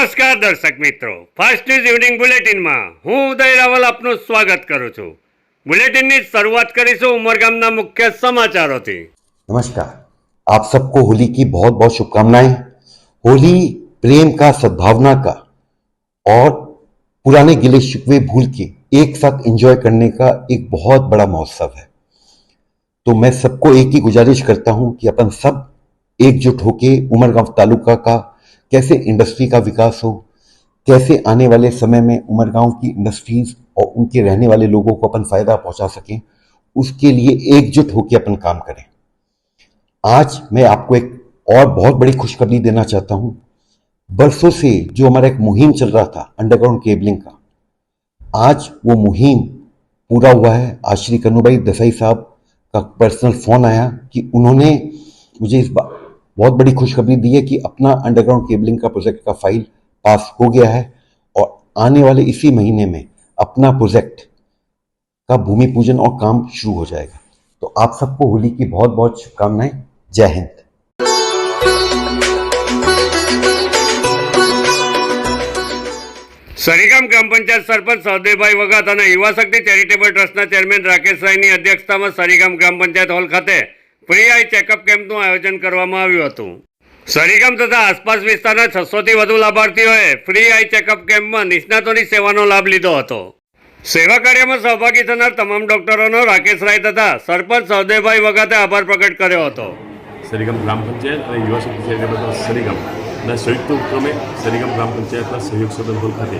નમસ્કાર દર્શક મિત્રો ફાસ્ટ ન્યૂઝ ઇવનિંગ બુલેટિનમાં હું ઉદય રાવલ આપનું સ્વાગત કરું છું બુલેટિનની શરૂઆત કરીશું ઉમરગામના મુખ્ય સમાચારોથી नमस्कार आप सबको होली की बहुत बहुत शुभकामनाएं होली प्रेम का सद्भावना का और पुराने गिले शिकवे भूल के एक साथ एंजॉय करने का एक बहुत बड़ा महोत्सव है तो मैं सबको एक ही गुजारिश करता हूं कि अपन सब एकजुट होके उमरगांव तालुका का कैसे इंडस्ट्री का विकास हो, कैसे आने वाले समय में उमरगांव की इंडस्ट्रीज़ और उनके रहने वाले लोगों को अपन फ़ायदा पहुँचा सकें, उसके लिए एकजुट होकर अपन काम करें। आज मैं आपको एक और बहुत बड़ी खुशखबरी देना चाहता हूँ। बरसों से जो हमारा एक मुहिम चल रहा था अंडरग्राउंड केबलिंग का, आज वो मुहिम पूरा हुआ है। आज श्री कन्नूभाई देसाई साहब का पर्सनल फ़ोन आया कि उन्होंने मुझे इस बहुत बड़ी खुशखबरी दी है कि अपना अंडरग्राउंड केबलिंग का प्रोजेक्ट का फाइल पास हो गया है और आने वाले इसी महीने में अपना प्रोजेक्ट का भूमि पूजन और काम शुरू हो जाएगा तो आप सबको होली की बहुत बहुत शुभकामनाएं जय हिंद સરીગામ ગ્રામ પંચાયત સરપંચ સહદેવભાઈ વગાત અને યુવા શક્તિ ચેરિટેબલ ટ્રસ્ટના ચેરમેન રાકેશ રાયની અધ્યક્ષતામાં સરીગામ ગ્રામ પંચાયત હોલ ખાતે ફ્રી આઈ ચેકઅપ કેમ્પનું આયોજન કરવામાં આવ્યું હતું. સરીગામ તથા આસપાસ વિસ્તારના છસોથી વધુ લાભાર્થીઓએ ફ્રી આઈ ચેકઅપ કેમ્પમાં નિષ્ણાતોની સેવાનો લાભ લીધો હતો. સેવા કાર્યમાં સહભાગી થનાર તમામ ડોક્ટરોનો રાકેશ રાય તથા સરપંચ સહદેવભાઈ વગાતે આભાર પ્રગટ કર્યો હતો. સરીગામ ગ્રામ પંચાયત અને યુવા શક્તિ સરીગામના સંયુક્ત ઉપક્રમે સરીગામ ગ્રામ પંચાયતના સહયોગ સદન હોલ ખાતે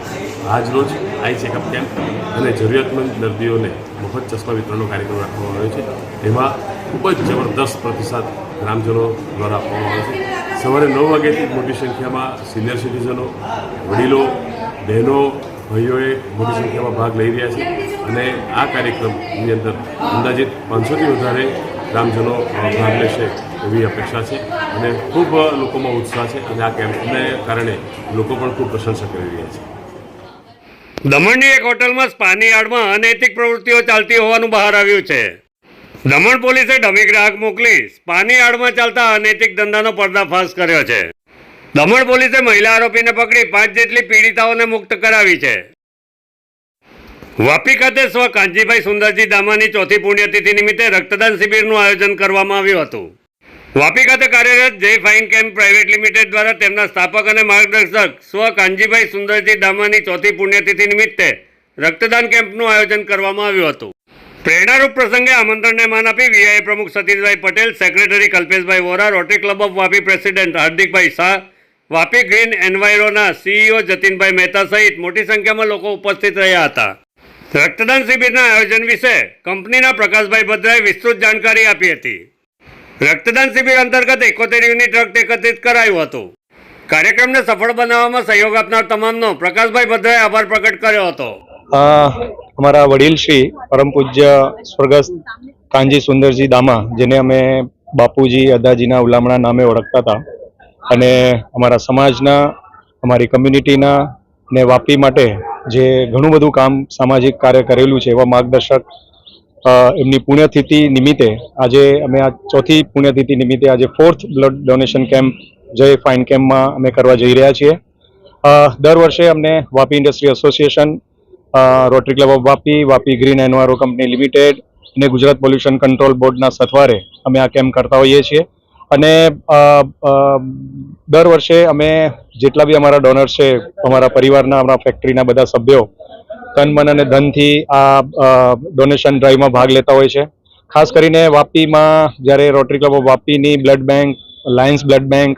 આજરોજ આઈ ચેકઅપ કેમ્પ અને જરૂરિયાતમંદ દર્દીઓને મફત ચશ્મા વિતરણનો કાર્યક્રમ રાખવામાં આવ્યો છે. એમાં ખૂબ જ જબરદસ્ત પ્રતિસાદ ગ્રામજનો દ્વારા આપવામાં આવે છે. સવારે નવ વાગ્યાથી મોટી સંખ્યામાં સિનિયર સિટીઝનો, વડીલો, બહેનો, ભાઈઓએ મોટી સંખ્યામાં ભાગ લઈ રહ્યા છે અને આ કાર્યક્રમની અંદર અંદાજિત પાંચસોથી વધારે ગ્રામજનો ભાગ લેશે એવી અપેક્ષા છે અને ખૂબ લોકોમાં ઉત્સાહ છે અને આ કેમ્પને કારણે લોકો પણ ખૂબ પ્રશંસા કરી રહ્યા છે. દમણની એક હોટલમાં સ્પાની આડમાં અનૈતિક પ્રવૃત્તિઓ ચાલતી હોવાનું બહાર આવ્યું છે. દમણ પોલીસે ડમી ગ્રાહક મોકલી સ્પાની આડમાં ચાલતા અનૈતિક ધંધાનો પર્દાફાશ કર્યો છે. દમણ પોલીસે મહિલા આરોપીને પકડી પાંચ જેટલી પીડિતાઓને મુક્ત કરાવી છે. વાપી ખાતે સ્વ કાંજીભાઈ સુંદરજી દામાની ચોથી પુણ્યતિથિ નિમિત્તે રક્તદાન શિબિરનું આયોજન કરવામાં આવ્યું હતું. વાપી ખાતે કાર્યરત જય ફાઇન કેમ્પ પ્રાઇવેટ લિમિટેડ દ્વારા તેમના સ્થાપક અને માર્ગદર્શક સ્વ કાંજીભાઈ સુંદરજી દામાની ચોથી પુણ્યતિથિ નિમિત્તે રક્તદાન કેમ્પનું આયોજન કરવામાં આવ્યું હતું. પ્રેરણારૂપ પ્રસંગે આમંત્રણને માન આપી વીઆઈ પ્રમુખ Satishbhai Patel secretary Kalpeshbhai Vora Rotary Club of Vapi president Hardikbhai Shah Vapi green એન્વાયરોના CEO જતીનભાઈ મહેતા સહિત મોટી સંખ્યામાં લોકો ઉપસ્થિત રહ્યા હતા. રક્તદાન શિબિરના આયોજન વિશે કંપનીના પ્રકાશભાઈ ભદ્રાએ વિસ્તૃત જાણકારી આપી હતી. રક્તદાન શિબિર અંતર્ગત એકોતેર યુનિટ રક્ત એકત્રિત કરાયું હતું. કાર્યક્રમને સફળ બનાવવામાં સહયોગ આપનાર તમામનો પ્રકાશભાઈ ભદ્રાએ આભાર પ્રકટ કર્યો હતો. અમારા વડીલ શ્રી પરમ પૂજ્ય સ્વર્ગસ્થ કાનજી સુંદરજી દામા, જેને અમે બાપુજી અદાજીના ઉલામણા નામે ઓળખતા હતા અને અમારા સમાજના, અમારી કમ્યુનિટીના ને વાપી માટે જે ઘણું બધું કામ સામાજિક કાર્ય કરેલું છે એવા માર્ગદર્શક એમની પુણ્યતિથિ નિમિત્તે આજે અમે આ ચોથી પુણ્યતિથિ નિમિત્તે આજે ફોર્થ બ્લડ ડોનેશન કેમ્પ જય ફાઇન કેમ્પમાં અમે કરવા જઈ રહ્યા છીએ. દર વર્ષે અમને Vapi industry association Rotary Club of Vapi Vapi green enviro company limited અને ગુજરાત પોલ્યુશન કંટ્રોલ બોર્ડના સથવારે અમે આ કેમ્પ કરતા હોઈએ છીએ. અને દર વર્ષે અમે જેટલા બી અમારા ડોનર્સ છે, અમારા પરિવારના, અમારા ફેક્ટરીના બધા સભ્યો તન મન અને ધનથી આ ડોનેશન ડ્રાઈવમાં ભાગ લેતા હોય છે. ખાસ કરીને વાપીમાં જ્યારે rotary club of વાપીની blood bank, Lions blood bank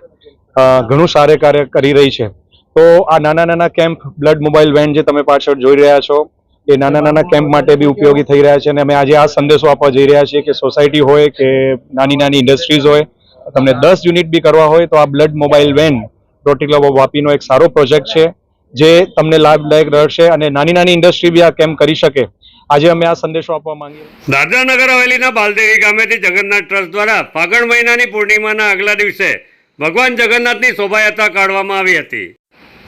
ઘણું સારું કાર્ય કરી રહી છે. તો આ નાના નાના કેમ્પ બ્લડ મોબાઈલ વેન જે તમે પાછળ જોઈ રહ્યા છો, એ નાના નાના કેમ્પ માટે બી ઉપયોગી થઈ રહ્યા છે અને અમે આજે આ સંદેશો આપવા જઈ રહ્યા છીએ કે સોસાયટી હોય કે નાની નાની ઇન્ડસ્ટ્રીઝ હોય, તમને દસ યુનિટ બી કરવા હોય તો આ blood mobile van Rotary Club of વાપીનો એક સારો પ્રોજેક્ટ છે, જે તમને લાભદાયક રહેશે અને નાની નાની ઇન્ડસ્ટ્રી બી આ કેમ્પ કરી શકે આજે અમે આ સંદેશો આપવા માંગીએ. દાદરા નગર હવેલીના બાલદેવી ગામેથી જગન્નાથ ટ્રસ્ટ દ્વારા ફાગણ મહિનાની પૂર્ણિમાના આગલા દિવસે ભગવાન જગન્નાથની શોભાયાત્રા કાઢવામાં આવી હતી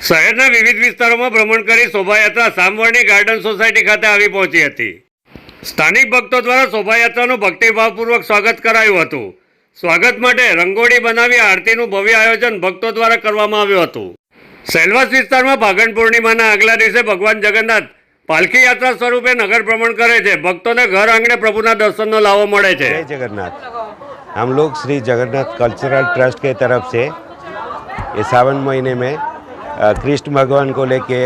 શહેરના વિવિધ વિસ્તારોમાં ભ્રમણ કરી શોભાયાત્રા સામવર્ણી ગાર્ડન સોસાયટી ખાતે આવી પહોંચી હતી સ્થાનિક ભક્તો દ્વારા શોભાયાત્રાનું ભક્તિભાવપૂર્વક સ્વાગત કરાયું હતું સ્વાગત માટે રંગોળી બનાવી આરતીનું ભવ્ય આયોજન ભક્તો દ્વારા કરવામાં આવ્યું હતું સેલવાસ વિસ્તારમાં ફાગણ પૂર્ણિમાના આગલા દિવસે ભગવાન જગન્નાથ પાલખી યાત્રા સ્વરૂપે નગર ભ્રમણ કરે છે ભક્તોને ઘર આંગણે પ્રભુના દર્શનનો લાવો મળે છે जय जगन्नाथ हम लोग श्री जगन्नाथ कल्चरल ट्रस्ट के तरफ से ये सावन महीने में अ, कृष्ण भगवान को लेके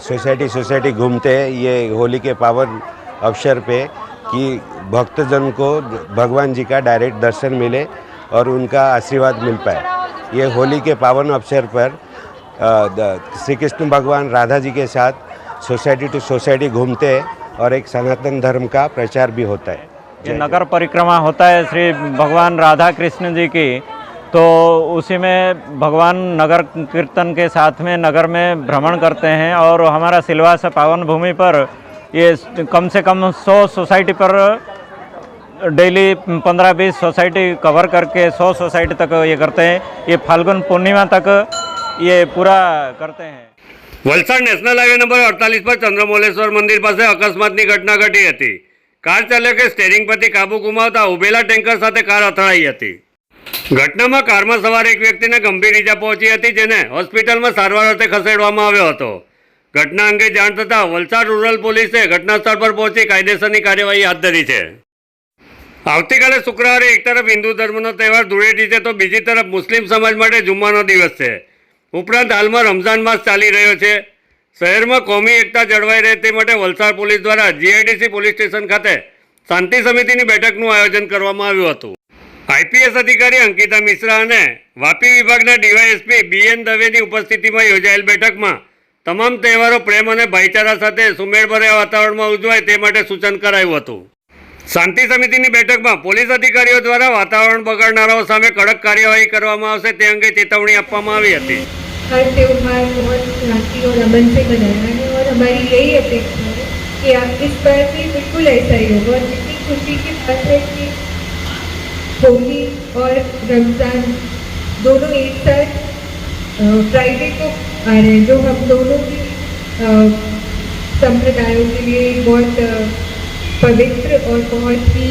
सोसाइटी सोसाइटी घूमते हैं, ये होली के पावन अवसर पे कि भक्तजन को भगवान जी का डायरेक्ट दर्शन मिले और उनका आशीर्वाद मिल पाए। ये होली के पावन अवसर पर श्री कृष्ण भगवान राधा जी के साथ सोसाइटी टू सोसाइटी घूमते हैं और एक सनातन धर्म का प्रचार भी होता है। ये नगर परिक्रमा होता है श्री भगवान राधा कृष्ण जी की। तो उसी में भगवान नगर कीर्तन के साथ में नगर में भ्रमण करते हैं और हमारा सिलवासा पावन भूमि पर ये कम से कम सौ सोसाइटी पर डेली पंद्रह बीस सोसाइटी कवर करके सौ सोसाइटी तक ये करते हैं ये फाल्गुन पूर्णिमा तक ये पूरा करते हैं વલસાડ નેશનલ હાઈવે નંબર અડતાલીસ પર ચંદ્રમૌલેશ્વર મંદિર પાસે અકસ્માતની ઘટના ઘટી હતી કાર ચાલકે સ્ટેરિંગ પરથી કાબુ ગુમાવતા ઉભેલા ટેન્કર સાથે કાર અથડાઈ હતી ઘટનામાં કારમાં સવાર એક વ્યક્તિને ગંભીર ઈજા પહોંચી હતી જેને હોસ્પિટલમાં સારવાર અર્થે ખસેડવામાં આવ્યો હતો. ઘટના અંગે જાણ થતાં વલસાડ રૂરલ પોલીસે ઘટના સ્થળ પર પહોંચી કાયદેસરની કાર્યવાહી હાથ ધરી છે. આવતીકાલે શુક્રવારે એક તરફ હિન્દુ ધર્મનો તહેવાર ધૂળેટી છે તો બીજી તરફ મુસ્લિમ સમાજ માટે જુમ્માનો દિવસ છે. ઉપરાંત હાલમાં રમઝાન માસ ચાલી રહ્યો છે. શહેરમાં કોમી એકતા જળવાઈ રહે તે માટે વલસાડ પોલીસ દ્વારા જીઆઈડીસી પોલીસ સ્ટેશન ખાતે શાંતિ સમિતિની બેઠકનું આયોજન કરવામાં આવ્યું હતું. આઈપીએસ અધિકારી અંકિતા મિશ્રા અને વાપી વિભાગના ડીવાયએસપી બીએન દવેની ઉપસ્થિતિમાં યોજાયેલ બેઠકમાં તમામ તહેવારો પ્રેમ અને ભાઈચારા સાથે સુમેળભર્યા વાતાવરણમાં ઉજવાય તે માટે સૂચન કરાયું હતું શાંતિ સમિતિની બેઠકમાં પોલીસ અધિકારીઓ દ્વારા વાતાવરણ બગાડનારાઓ સામે કડક કાર્યવાહી કરવામાં આવશે તે અંગે ચેતવણી આપવામાં આવી હતી हर त्यौहार बहुत शांति और अमन से मनाना है और हमारी यही अपेक्षा है कि आप इस बार भी बिल्कुल ऐसा ही होगा और जितनी खुशी की बात है कि होली और रमज़ान दोनों एक साथ फ्राइडे को आ रहे हैं जो हम दोनों ही अ, संप्रदायों के लिए एक बहुत अ, पवित्र और बहुत ही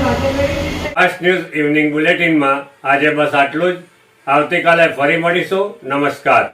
वातावरण ફાસ્ટ ન્યૂઝ ઇવનિંગ બુલેટિનમાં આજે બસ આટલું જ આવતીકાલે ફરી મળીશું નમસ્કાર